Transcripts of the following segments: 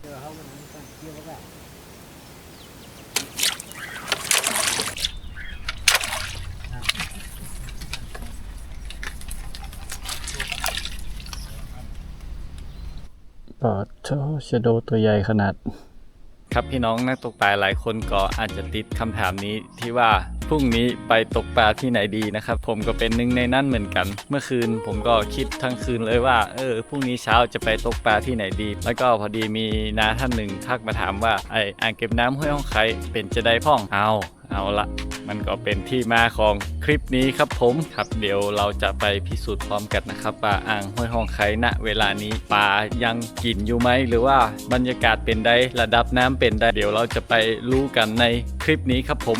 เดี๋ยวเขามันต้องเกี่ยวกับปอดโชชโดตัวใหญ่ขนาด ครับพี่น้องนักตกปลาหลายคนก็อาจจะติดคำถามนี้ที่ว่า พรุ่งนี้ไปตกปลาที่ไหนดีนะครับ ผมก็เป็นหนึ่งในนั้นเหมือนกัน เมื่อคืนผมก็คิดทั้งคืนเลยว่า เออพรุ่งนี้เช้าจะไปตกปลาที่ไหนดี แล้วก็พอดีมีนาท่านหนึ่งทักมาถามว่าไออ่างเก็บน้ำห้วยห้องไคเป็นจะได้พ่องเอาเอาละมันก็เป็นที่มาของคลิปนี้ครับผมครับเดี๋ยวเราจะไปพิสูจน์พร้อมกันนะครับว่าอ่างห้วยห้องไคณเวลานี้ปลายังกินอยู่ไหมหรือว่าบรรยากาศเป็นได้ระดับน้ำเป็นได้เดี๋ยวเราจะไปรู้กันในคลิปนี้ครับผม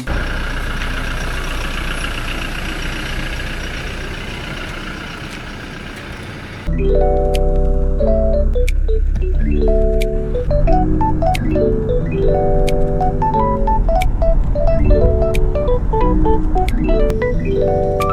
สวั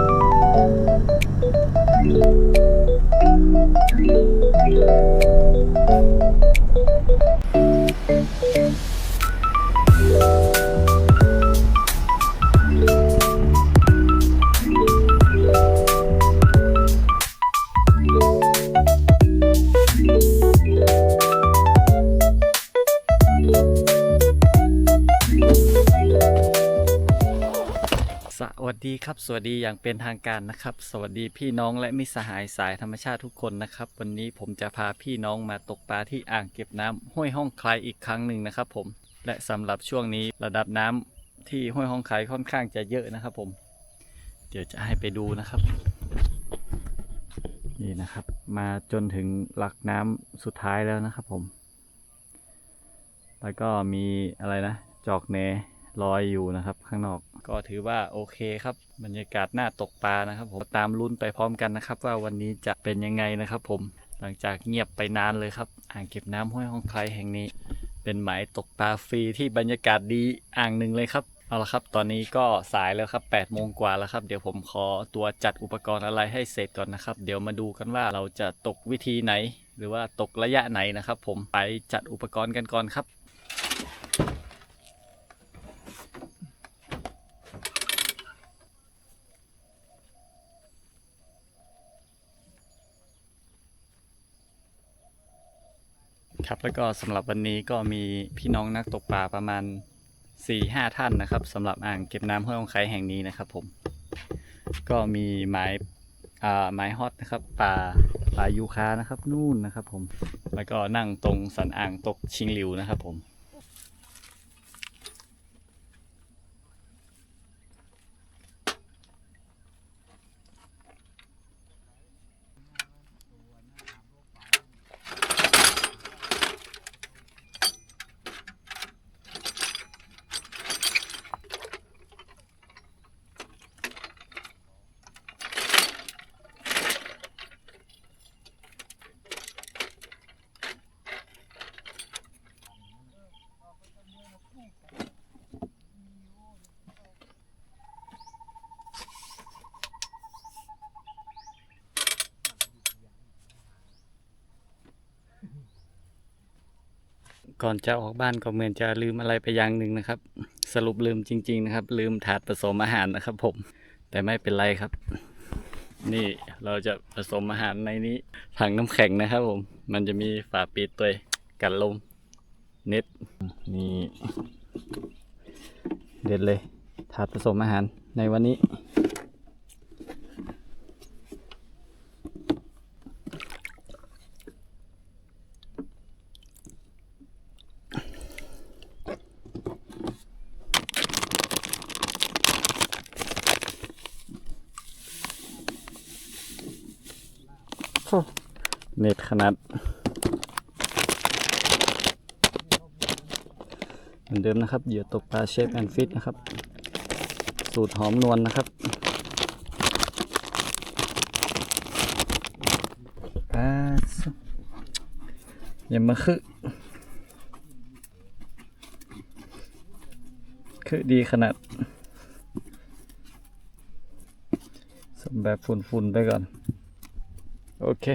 ดีครับสวัสดีอย่างเป็นทางการนะครับ สวัสดีพี่น้องและมิสหายสายธรรมชาติทุกคนนะครับ วันนี้ผมจะพาพี่น้องมาตกปลาที่อ่างเก็บน้ำห้วยห้องคลายอีกครั้งหนึ่งนะครับ ผมและสำหรับช่วงนี้ระดับน้ำที่ห้วยห้องคลายค่อนข้างจะเยอะนะครับ ผม เดี๋ยวจะให้ไปดูนะครับ นี่นะครับ มาจนถึงหลักน้ำสุดท้ายแล้วนะครับ ผม แล้วก็มีอะไรนะ จอกแหน ลอยอยู่นะครับข้างนอก ก็ถือว่าโอเคครับ บรรยากาศน่าตกปลานะครับ ผมตามลุ้นไปพร้อมกันนะครับ ว่าวันนี้จะเป็นยังไงนะครับ ผมหลังจากเงียบไปนานเลยครับ อ่างเก็บน้ำห้วยห้องไคลแห่งนี้ เป็นหมายตกปลาฟรีที่บรรยากาศดีอ่างหนึ่งเลยครับเอาละครับ ตอนนี้ก็สายแล้วครับ8โมงกว่าแล้วครับ เดี๋ยวผมขอตัวจัดอุปกรณ์อะไรให้เสร็จก่อนนะครับ เดี๋ยวมาดูกันว่าเราจะตกวิธีไหน หรือว่าตกระยะไหนนะครับ ผมไปจัดอุปกรณ์กันก่อนครับ ครับแล้วก็สำหรับวันนี้ก็มีพี่น้องนักตกปลาประมาณ4-5ท่านนะครับสำหรับอ่างเก็บน้ำห้วยองไคแห่งนี้นะครับ ผม ก็มีหมายอ่าหมายฮอตนะครับปลาปลายูคานะครับนู่นนะครับ ผมแล้วก็นั่งตรงสันอ่างตกชิงหลิวนะครับ ผม ก่อนจะออกบ้านก็เหมือนจะลืมอะไรไปอย่างหนึ่งนะครับ สรุปลืมจริง ๆ นะครับ ลืมถาดผสมอาหารนะครับ ผม แต่ไม่เป็นไรครับ นี่เราจะผสมอาหารในนี้ถังน้ำแข็งนะครับ ผม มันจะมีฝาปิดตัวกันลมเน็ตนี่เด็ดเลยถาดผสมอาหารในวันนี้ เน็ตขนาดเหมือนเดิมนะครับเหยื่อตกปลาเชฟแอนฟิตนะครับ สูตรหอมนวลนะครับอ่าอย่ามาคือคือดีขนาดสมแบบฝุ่นๆไปก่อน โอเค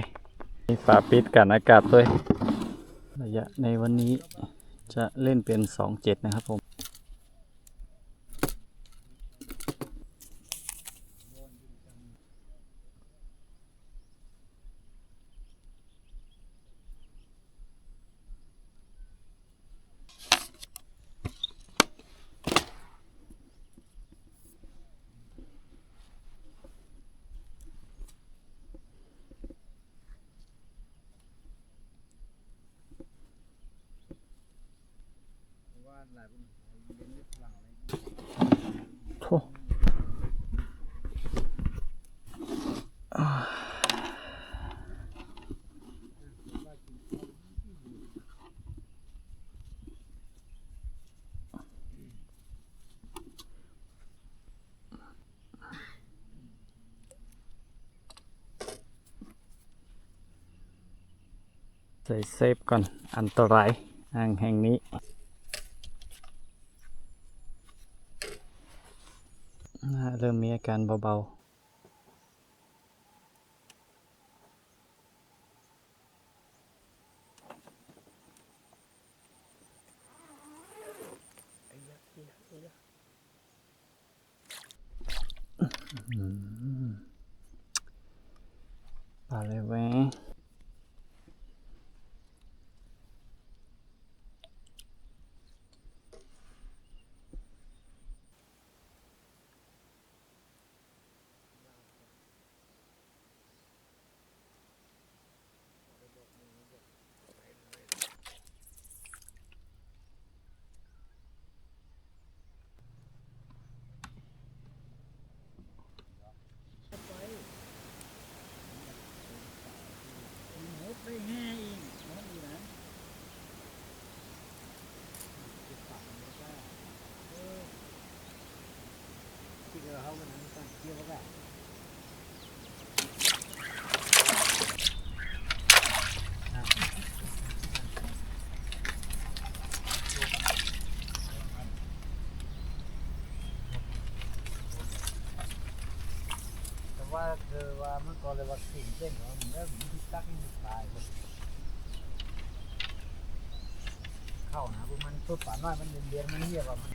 มีฝาปิดกันอากาศด้วย ระยะในวันนี้จะเล่นเป็น 2.7 นะครับผม โถ่ ใส่เซฟก่อนอันตรายอ่างแห่งนี้ เริ่มมีอาการเบาๆปลาอะไรแวะ ว่าเธอว่ามันก็เลยว่าสิ่งเส้นของมันเริ่มมีตักมีตายเข้านะพวกมันตัวป่าน้อยมันเรียนๆมันเรียกว่ามัน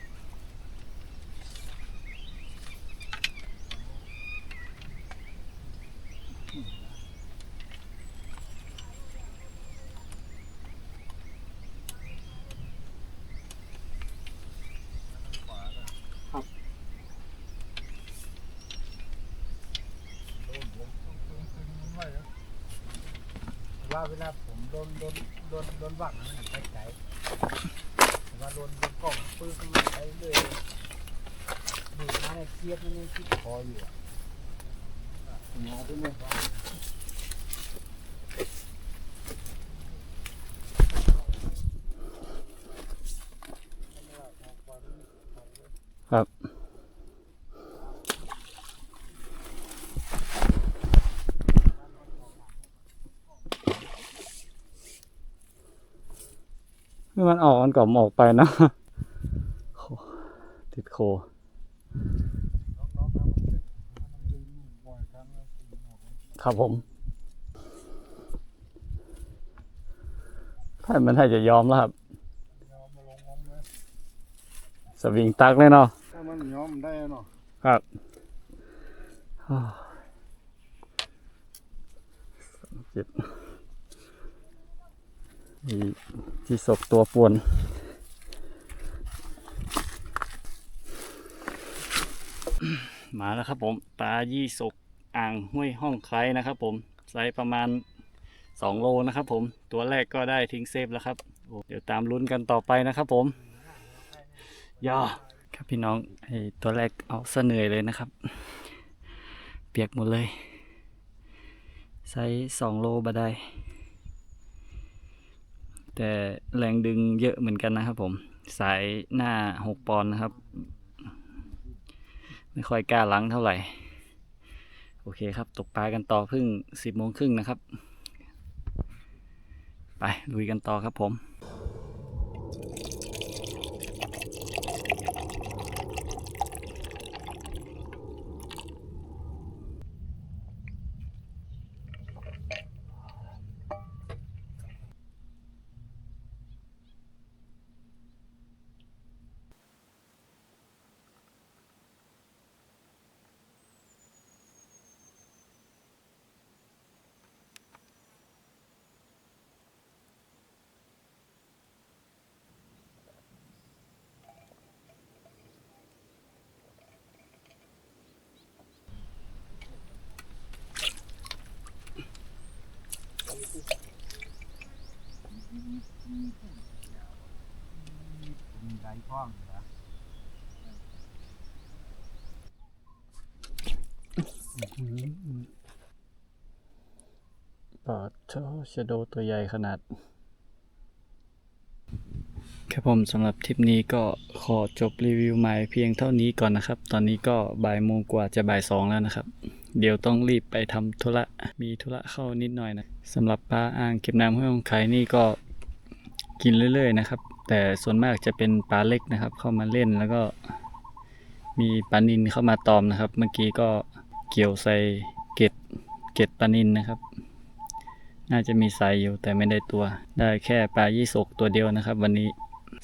ว่าเวลาผมโดนโดนโดนโดนวังนะมันไปไกลแต่ว่าโดนโดนกล่องปืนมันไปเลยดูดมาเนี่ยเครียดมันยังคิดคออยู่อะหมอที่นี่ครับ คือมันออกมันก่อมออกไปนะโอ้ติดโคครับผมท่านมันให้จะยอมแล้วครับ สวิงตักเลยเนาะถ้ามันยอมได้เนาะครับเจ็บมี ที่ศกตัวป่วน มาแล้วครับผมปลายี่สกอ่างห้วยห้องไคล้นะครับผมไซส์ประมาณ 2 โลนะครับผมตัวแรกก็ได้ทิ้งเซฟแล้วครับ เดี๋ยวตามลุ้นกันต่อไปนะครับผมย่อครับพี่น้องไอตัวแรกเอาเสนื่อยเลยนะครับ เปียกหมดเลยไซส์สองโลบาได้ แต่แรงดึงเยอะเหมือนกันนะครับผม สายหน้าหกปอนด์นะครับ ไม่ค่อยกล้าล้างเท่าไหร่ โอเคครับ ตกปลากันต่อเพึ่งสิบโมงครึ่งนะครับ ไปลุยกันต่อครับผม ไรพ้องเหรอปอดโชชะโดตัวใหญ่ขนาด ครับผมสำหรับทริปนี้ก็ขอจบรีวิวใหม่เพียงเท่านี้ก่อนนะครับ ตอนนี้ก็บ่ายโมงกว่าจะบ่ายสองแล้วนะครับ เดี๋ยวต้องรีบไปทำธุระ มีธุระเข้านิดหน่อยนะสำหรับปลาอ่างเก็บน้ำห้วยของไข่นี่ก็ กินเรื่อย ๆ นะครับ แต่ส่วนมากจะเป็นปลาเล็กนะครับ เข้ามาเล่นแล้วก็มีปลานินเข้ามาตอมนะครับ เมื่อกี้ก็เกี่ยวใส่เกตเกตปลานินนะครับ น่าจะมีไซอยู่แต่ไม่ได้ตัว ได้แค่ปลายี่สกตัวเดียวนะครับ วันนี้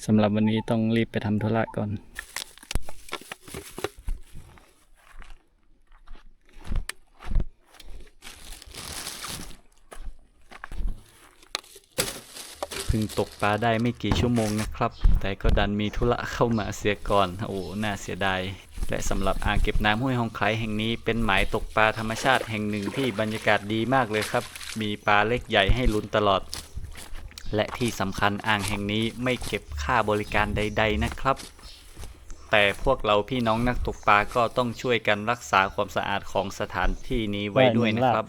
สำหรับวันนี้ต้องรีบไปทำธุระก่อน พิ่งตกปลาได้ไม่กี่ชั่วโมงนะครับ แต่ก็ดันมีธุระเข้ามาเสียก่อน โอ้ น่าเสียดาย และสำหรับอ่างเก็บน้ำห้วยหองไคล้แห่งนี้เป็นหมายตกปลาธรรมชาติแห่งหนึ่งที่บรรยากาศดีมากเลยครับ มีปลาเล็กใหญ่ให้ลุ้นตลอด และที่สำคัญอ่างแห่งนี้ไม่เก็บค่าบริการใด ๆ นะครับ แต่พวกเราพี่น้องนักตกปลาก็ต้องช่วยกันรักษาความสะอาดของสถานที่นี้ไว้ด้วยนะครับ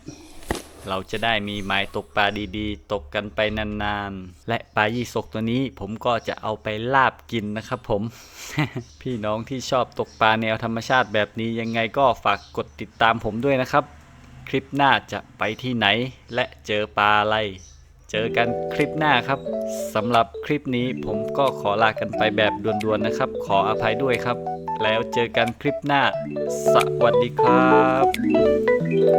เราจะได้มีหมายตกปลาดีๆ ตกกันไปนานๆ และปลายี่สกตัวนี้ผมก็จะเอาไปลาบกินนะครับผม พี่น้องที่ชอบตกปลาแนวธรรมชาติแบบนี้ยังไงก็ฝากกดติดตามผมด้วยนะครับ คลิปหน้าจะไปที่ไหน และเจอปลาอะไร เจอกันคลิปหน้าครับสำหรับคลิปนี้ผมก็ขอลากันไปแบบด่วนๆนะครับ ขออภัยด้วยครับ แล้วเจอกันคลิปหน้า สวัสดีครับ